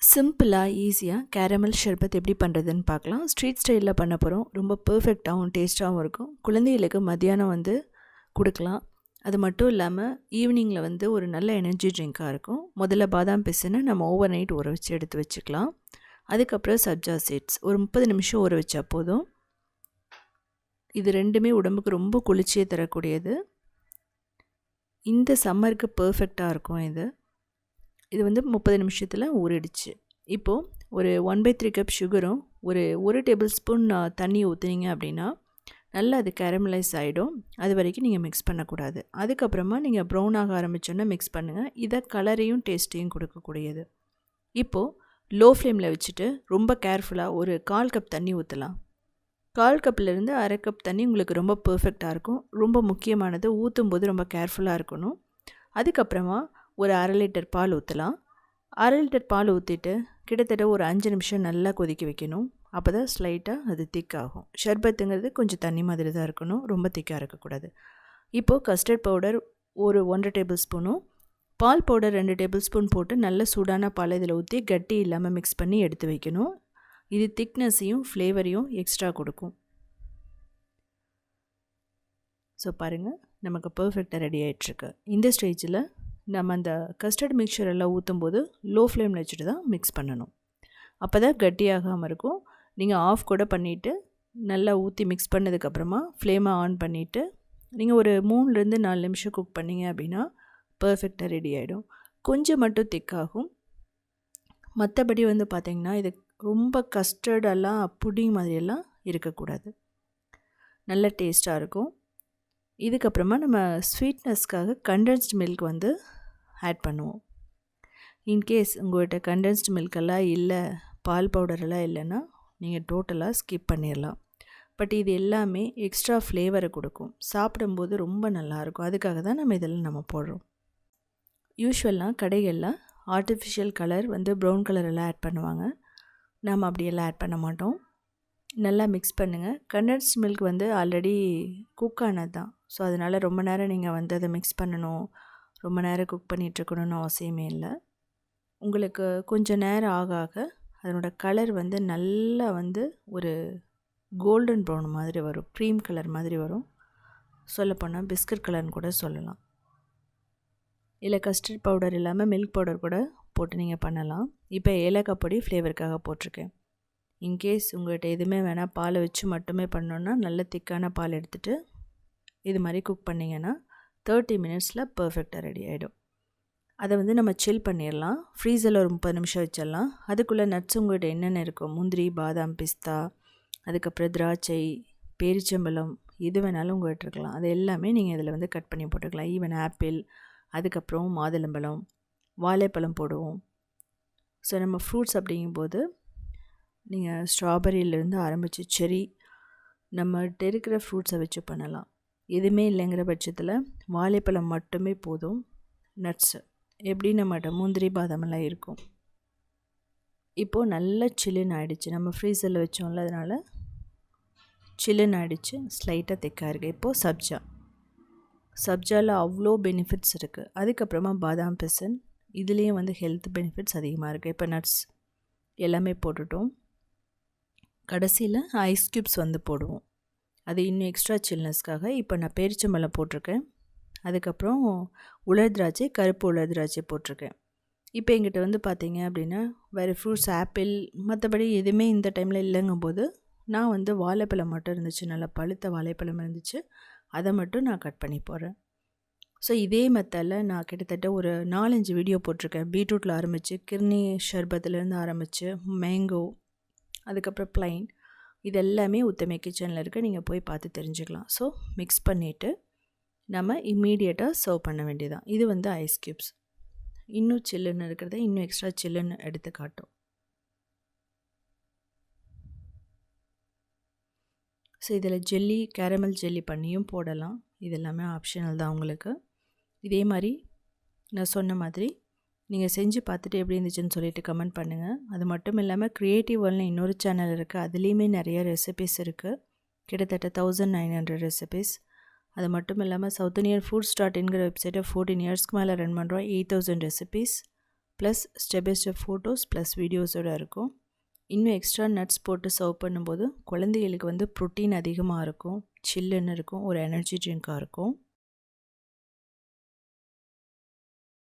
சிம்பிளாக ஈஸியாக கேரமல் ஷர்பத் எப்படி பண்ணுறதுன்னு பார்க்கலாம். ஸ்ட்ரீட் ஸ்டைலில் பண்ண போகிறோம் ரொம்ப பர்ஃபெக்டாகவும் டேஸ்ட்டாகவும் இருக்கும். குழந்தைகளுக்கு மத்தியானம் வந்து கொடுக்கலாம். அது மட்டும் இல்லாமல் ஈவினிங்கில் வந்து ஒரு நல்ல எனர்ஜி ட்ரிங்காக இருக்கும். முதல்ல பாதாம் பிசுன்னு நம்ம ஓவர் நைட் ஊற வச்சு எடுத்து வச்சுக்கலாம். அதுக்கப்புறம் சப்ஜா சீட்ஸ் ஒரு முப்பது நிமிஷம் ஊற வச்சா போதும். இது ரெண்டுமே உடம்புக்கு ரொம்ப குளிர்ச்சியை தரக்கூடியது. இந்த சம்மருக்கு பர்ஃபெக்டாக இருக்கும் இது. இது வந்து முப்பது நிமிஷத்தில் ஊறிடுச்சு. இப்போது ஒரு ஒன் பை த்ரீ கப் சுகரும் ஒரு ஒரு டேபிள் ஸ்பூன் தண்ணி ஊற்றுனீங்க அப்படின்னா நல்லா அது கேரமலைஸ் ஆகிடும் அது வரைக்கும் நீங்கள் மிக்ஸ் பண்ணக்கூடாது. அதுக்கப்புறமா நீங்கள் ப்ரௌன் ஆக ஆரம்பித்தோன்னா மிக்ஸ் பண்ணுங்கள் இதை கலரையும் டேஸ்ட்டையும் கொடுக்கக்கூடியது. இப்போது லோ ஃப்ளேமில் வச்சுட்டு ரொம்ப கேர்ஃபுல்லாக ஒரு கால் கப் தண்ணி ஊற்றலாம் கால் கப்லேருந்து அரை கப் தண்ணி உங்களுக்கு ரொம்ப பர்ஃபெக்டாக இருக்கும். ரொம்ப முக்கியமானது ஊற்றும் போது ரொம்ப கேர்ஃபுல்லாக இருக்கணும். அதுக்கப்புறமா ஒரு அரை லிட்டர் பால் ஊற்றலாம் அரை லிட்டர் பால் ஊற்றிட்டு கிட்டத்தட்ட ஒரு அஞ்சு நிமிஷம் நல்லா கொதிக்க வைக்கணும். அப்போ தான் ஸ்லைட்டாக அது திக்காகும் ஷர்பத்துங்கிறது கொஞ்சம் தண்ணி மாதிரி தான் இருக்கணும். ரொம்ப திக்காக இருக்கக்கூடாது. இப்போது கஸ்டர்ட் பவுடர் ஒரு ஒன்றரை டேபிள் ஸ்பூனும் பால் பவுடர் ரெண்டு டேபிள் ஸ்பூன் போட்டு நல்ல சூடான பால் இதில் ஊற்றி கட்டி இல்லாமல் மிக்ஸ் பண்ணி எடுத்து வைக்கணும். இது திக்னஸையும் ஃப்ளேவரையும் எக்ஸ்ட்ரா கொடுக்கும். ஸோ பாருங்கள் நமக்கு பர்ஃபெக்டாக ரெடி ஆகிட்டுருக்கு இந்த ஸ்டேஜில் நம்ம அந்த கஸ்டர்ட் மிக்சர் எல்லாம் ஊற்றும் போது லோ ஃப்ளேமில் வச்சுட்டு தான் மிக்ஸ் பண்ணணும். அப்போ தான் கட்டியாகாமல் இருக்கும். நீங்கள் ஆஃப் கூட பண்ணிவிட்டு நல்லா ஊற்றி மிக்ஸ் பண்ணதுக்கப்புறமா ஃப்ளேமை ஆன் பண்ணிவிட்டு நீங்கள் ஒரு மூணுலேருந்து நாலு நிமிஷம் குக் பண்ணிங்க அப்படின்னா பர்ஃபெக்டாக ரெடி ஆகிடும் கொஞ்சம் மட்டும் திக்காகும் மற்றபடி வந்து பார்த்திங்கன்னா இது ரொம்ப கஸ்டர்டெல்லாம் புடிங் மாதிரியெல்லாம் இருக்கக்கூடாது. நல்ல டேஸ்ட்டாக இருக்கும். இதுக்கப்புறமா நம்ம ஸ்வீட்னஸ்க்காக கண்டென்ஸ்ட் மில்க் வந்து ஆட் பண்ணுவோம். இன்கேஸ் உங்கள்கிட்ட கண்டென்ஸ்டு மில்கெல்லாம் இல்லை பால் பவுடரெல்லாம் இல்லைன்னா நீங்கள் டோட்டலாக ஸ்கிப் பண்ணிடலாம் பட் இது எல்லாமே எக்ஸ்ட்ரா ஃப்ளேவரை கொடுக்கும். சாப்பிடும்போது ரொம்ப நல்லாயிருக்கும். அதுக்காக தான் நம்ம இதெல்லாம் நம்ம போடுறோம். யூஸ்வலாக கடைகளில் ஆர்டிஃபிஷியல் கலர் வந்து ப்ரௌன் கலரெல்லாம் ஆட் பண்ணுவாங்க. நாம் அப்படியெல்லாம் ஆட் பண்ண மாட்டோம். நல்லா மிக்ஸ் பண்ணுங்கள் கண்டன்ஸ் மில்க் வந்து ஆல்ரெடி குக் ஆனது தான் ஸோ அதனால் ரொம்ப நேரம் நீங்கள் வந்து அதை மிக்ஸ் பண்ணணும். ரொம்ப நேரம் குக் பண்ணிகிட்ருக்கணும்னு அவசியமே இல்லை. உங்களுக்கு கொஞ்சம் நேரம் ஆக ஆக அதனோட கலர் வந்து நல்லா வந்து ஒரு கோல்டன் ப்ரௌன் மாதிரி வரும் க்ரீம் கலர் மாதிரி வரும். சொல்லப்போனால் பிஸ்கட் கலர்னு கூட சொல்லலாம். இல்லை கஸ்டர்ட் பவுடர் இல்லாமல் மில்க் பவுடர் கூட போட்டு நீங்கள் பண்ணலாம். இப்போ ஏலக்காய் பொடி ஃப்ளேவருக்காக போட்டிருக்கேன். இன்கேஸ் உங்கள்கிட்ட எதுவுமே வேணால் பாலை வச்சு மட்டுமே பண்ணோன்னா நல்ல திக்கான பால் எடுத்துகிட்டு இது மாதிரி குக் பண்ணிங்கன்னா தேர்ட்டி மினிட்ஸில் பர்ஃபெக்டாக ரெடி ஆகிடும் அதை வந்து நம்ம சில் பண்ணிடலாம். ஃப்ரீசரில் ஒரு முப்பது நிமிஷம் வச்சிடலாம். அதுக்குள்ளே நட்ஸ் உங்கள்கிட்ட என்னென்ன இருக்கும் முந்திரி பாதாம் பிஸ்தா அதுக்கப்புறம் திராட்சை பேரிச்சம்பழம் எது வேணாலும் உங்கள்கிட்ட இருக்கலாம். அது எல்லாமே நீங்கள் இதில் வந்து கட் பண்ணி போட்டுக்கலாம். ஈவன் ஆப்பிள் அதுக்கப்புறம் மாதுளம்பழம் வாழைப்பழம் போடுவோம். ஸோ நம்ம ஃப்ரூட்ஸ் அப்படிங்கும்போது நீங்கள் ஸ்ட்ராபெரியிலேருந்து ஆரம்பித்து செரி நம்மகிட்ட இருக்கிற ஃப்ரூட்ஸை வச்சு பண்ணலாம். எதுவுமே இல்லைங்கிற பட்சத்தில் வாழைப்பழம் மட்டுமே போதும். நட்ஸு எப்படி நம்மகிட்ட முந்திரி பாதாமெல்லாம் இருக்கும்? இப்போது நல்ல சில்லுன்னு ஆகிடுச்சு நம்ம ஃப்ரீசரில் வச்சோம்ல அதனால் சில்லுன்னு ஆகிடுச்சு ஸ்லைட்டாக திக்காக இருக்குது இப்போது சப்ஜா. சப்ஜாவில் அவ்வளோ பெனிஃபிட்ஸ் இருக்குது அதுக்கப்புறமா பாதாம் பிசன். இதுலேயும் வந்து ஹெல்த் பெனிஃபிட்ஸ் அதிகமாக இருக்குது இப்போ நட்ஸ் எல்லாமே போட்டுட்டோம். கடைசியில் ஐஸ் க்யூப்ஸ் வந்து போடுவோம். அது இன்னும் எக்ஸ்ட்ரா சில்னஸ்க்காக இப்போ நான் பேரிச்சம்பழம் போட்டிருக்கேன். அதுக்கப்புறம் உலர் திராட்சை கருப்பு உலர் திராட்சை போட்டிருக்கேன். இப்போ எங்கிட்ட வந்து பார்த்தீங்க அப்படின்னா வேறு ஃப்ரூட்ஸ் ஆப்பிள் மற்றபடி எதுவுமே இந்த டைமில் இல்லைங்கும் போது நான் வந்து வாழைப்பழம் மட்டும் இருந்துச்சு. நல்லா பழுத்த வாழைப்பழம் இருந்துச்சு. அதை மட்டும் நான் கட் பண்ணி போகிறேன் ஸோ இதே மெத்தடில் நான் கிட்டத்தட்ட ஒரு நாலஞ்சு வீடியோ போட்டிருக்கேன். பீட்ரூட்டில் ஆரம்பித்து கிர்னி ஷர்பத்துலேருந்து ஆரம்பித்து மேங்கோ அதுக்கப்புறம் ப்ளைன் இது எல்லாமே உத்தமை கிச்சனில் இருக்க. நீங்கள் போய் பார்த்து தெரிஞ்சுக்கலாம். ஸோ மிக்ஸ் பண்ணிவிட்டு நம்ம இம்மீடியட்டாக சர்வ் பண்ண வேண்டியதான் இது வந்து ஐஸ் க்யூப்ஸ் இன்னும் சில்லுன்னு இருக்கிறத இன்னும் எக்ஸ்ட்ரா சில்லுன்னு எடுத்து காட்டும் ஸோ இதில் ஜெல்லி கேரமல் ஜெல்லி பண்ணியும் போடலாம். இது எல்லாமே ஆப்ஷனல் தான் உங்களுக்கு. இதே மாதிரி நான் சொன்ன மாதிரி நீங்கள் செஞ்சு பார்த்துட்டு எப்படி இருந்துச்சுன்னு சொல்லிட்டு கமெண்ட் பண்ணுங்கள் அது மட்டும் இல்லாமல் க்ரியேட்டிவ் வேர்ல்னு இன்னொரு சேனல் இருக்குது அதுலேயுமே நிறைய ரெசிபிஸ் இருக்குது கிட்டத்தட்ட தௌசண்ட் நைன் ஹண்ட்ரட் ரெசிபிஸ் அது மட்டும் இல்லாமல் சவுத் இந்தியன் ஃபுட் ஸ்டார்ட் இன்கிற வெப்சைட்டை ஃபோர்டீன் இயர்ஸ்க்கு மேலே ரன் பண்ணுறோம் eight thousand recipes plus step by step photos plus வீடியோஸோடு இருக்கும். இன்னும் எக்ஸ்ட்ரா நட்ஸ் போட்டு சர்வ் பண்ணும்போது குழந்தைகளுக்கு வந்து ப்ரோட்டீன் அதிகமாக இருக்கும். சில்லுன்னு இருக்கும். ஒரு எனர்ஜி ட்ரிங்காக இருக்கும்.